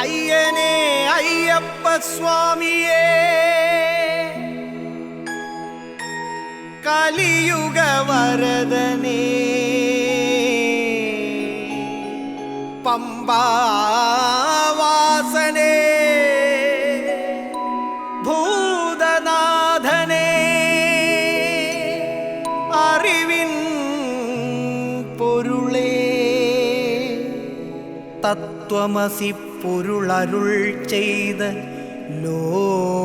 ஐயனே ஐயப்ப சுவாமியே. கலியுக வரதனே. பம்பா തത്വമസി പൊരുളരുൾ ചെയ്ത ലോകഗുരുവേ.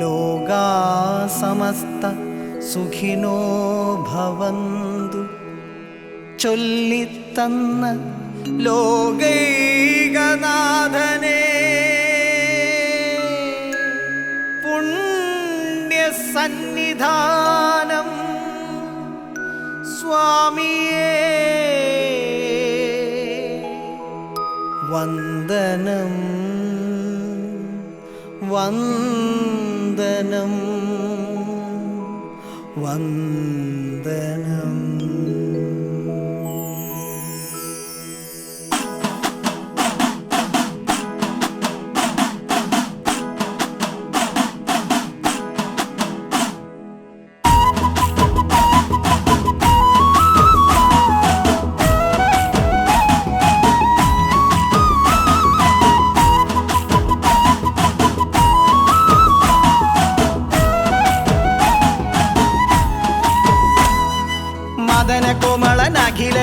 ലോകാ സമസ്ത സുഖിനോ ഭവന്തു. ചൊല്ലിത്തന്ന ലോകൈകനാഥനെ. പുണ്യസന്നിധാനം സ്വാമിയേ. വന്ദനം വന്ദനം വന്ദനം.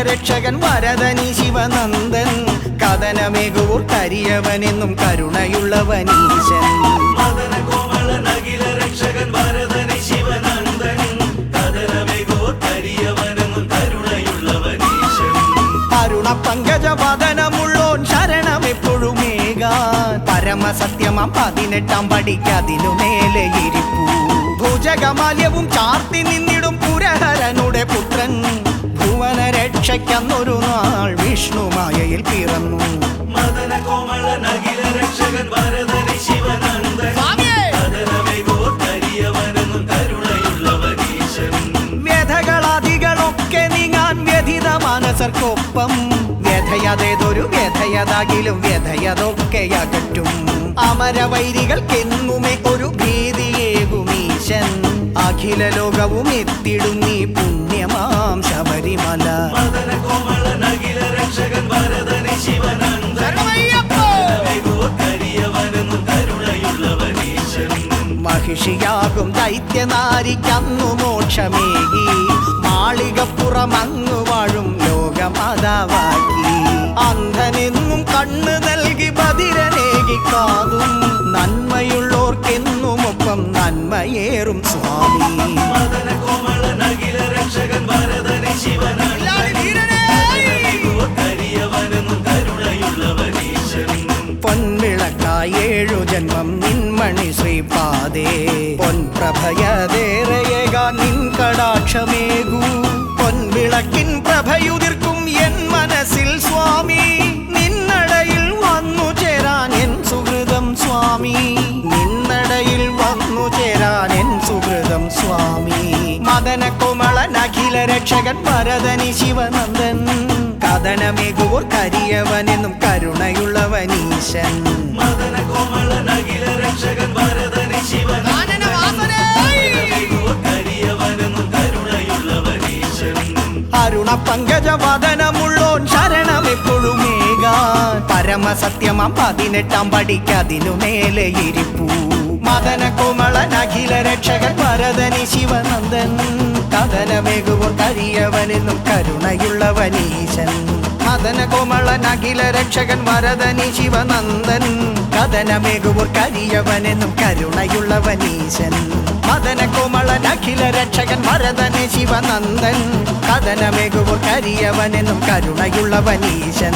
രക്ഷകൻ വരദനി ശിവനന്ദൻ. കഥനമേകൂർ കരിയവനെന്നും കരുണയുള്ളവനീശൻ അരുണ പങ്കജ വദനമുള്ളോൻ ശരണമെപ്പോഴുമേകാൻ പരമസത്യമാം പതിനെട്ടാം പടിക്കതിനു മേലെ ഇരിപ്പു. ഭുജകമാല്യവും ചാർത്തി നിന്നിടും പുരഹരനുടെ പുത്രൻ. രക്ഷയ്ക്കന്നൊരു നാൾ വിഷ്ണുമായയിൽ പിറന്നു. മദന രക്ഷകൻ ശിവനന്ദൻ വ്യഥകളാദികളൊക്കെ നീങ്ങാൻ വ്യഥിത മനസർക്കൊപ്പം വ്യഥയതേതൊരു വ്യഥയതാകിലും വ്യഥയതൊക്കെ അകറ്റും അമരവൈരികൾക്കെന്നുമേ ഒരു ഭീതിയേകുമീശൻ അഖില ലോകവും എത്തിടും നീ മഹിഷിയാകും ദൈത്യനാരിക്കന്നു മോക്ഷമേകി. മാളികപ്പുറമങ്ങു വാഴും ലോകമതവാക്കി. അന്ധനെന്നും കണ്ണു നൽകി ബദിരനേകി കാതും. നന്മയുള്ളോർക്കെന്നുമൊപ്പം നന്മയേറും സ്വാമി. ഏഴു ജന്മം നിൻമണി ശ്രീപാദേ. പൊൻപ്രഭയതേറയേക നിൻ കടാക്ഷമേകൂ. പൊൻവിളക്കിൻ പ്രഭയുതിർക്കും എൻ മനസ്സിൽ സ്വാമി. നിന്നടയിൽ വന്നു ചേരാൻ എൻ സുഹൃതം സ്വാമി. നിന്നടയിൽ വന്നു ചേരാൻ എൻ സുഹൃതം സ്വാമി. മദന കോമളൻ അഖില രക്ഷകൻ ഭരതനി ശിവനന്ദൻ കഥനമേകൂർ കരിയവനെന്നും കരുണയുള്ളവനീശൻ മദന കോമളൻ അഖില രക്ഷകൻ ഭരതനി ശിവൻ അരുണ പങ്കജ വദനമുള്ളോൻ ശരണമെപ്പോഴുമേകാൻ പരമസത്യമാം പതിനെട്ടാം പടിക്കതിനു മേലെ ഇരിപ്പു. മദന കോമളൻ അഖില രക്ഷകൻ ഭരതനി ശിവനന്ദൻ. കഥനമേകുവോർ കരിയവനെന്നും കരുണയുള്ളവനീശൻ. മദന കോമളൻ അഖില രക്ഷകൻ വരദനി ശിവനന്ദൻ. കഥനമേകുവോർ കരിയവനെന്നും കരുണയുള്ളവനീശൻ മദന കോമളൻ അഖില രക്ഷകൻ വരദനി ശിവനന്ദൻ. കഥനമേകുവോർ കരിയവനെന്നും കരുണയുള്ളവനീശൻ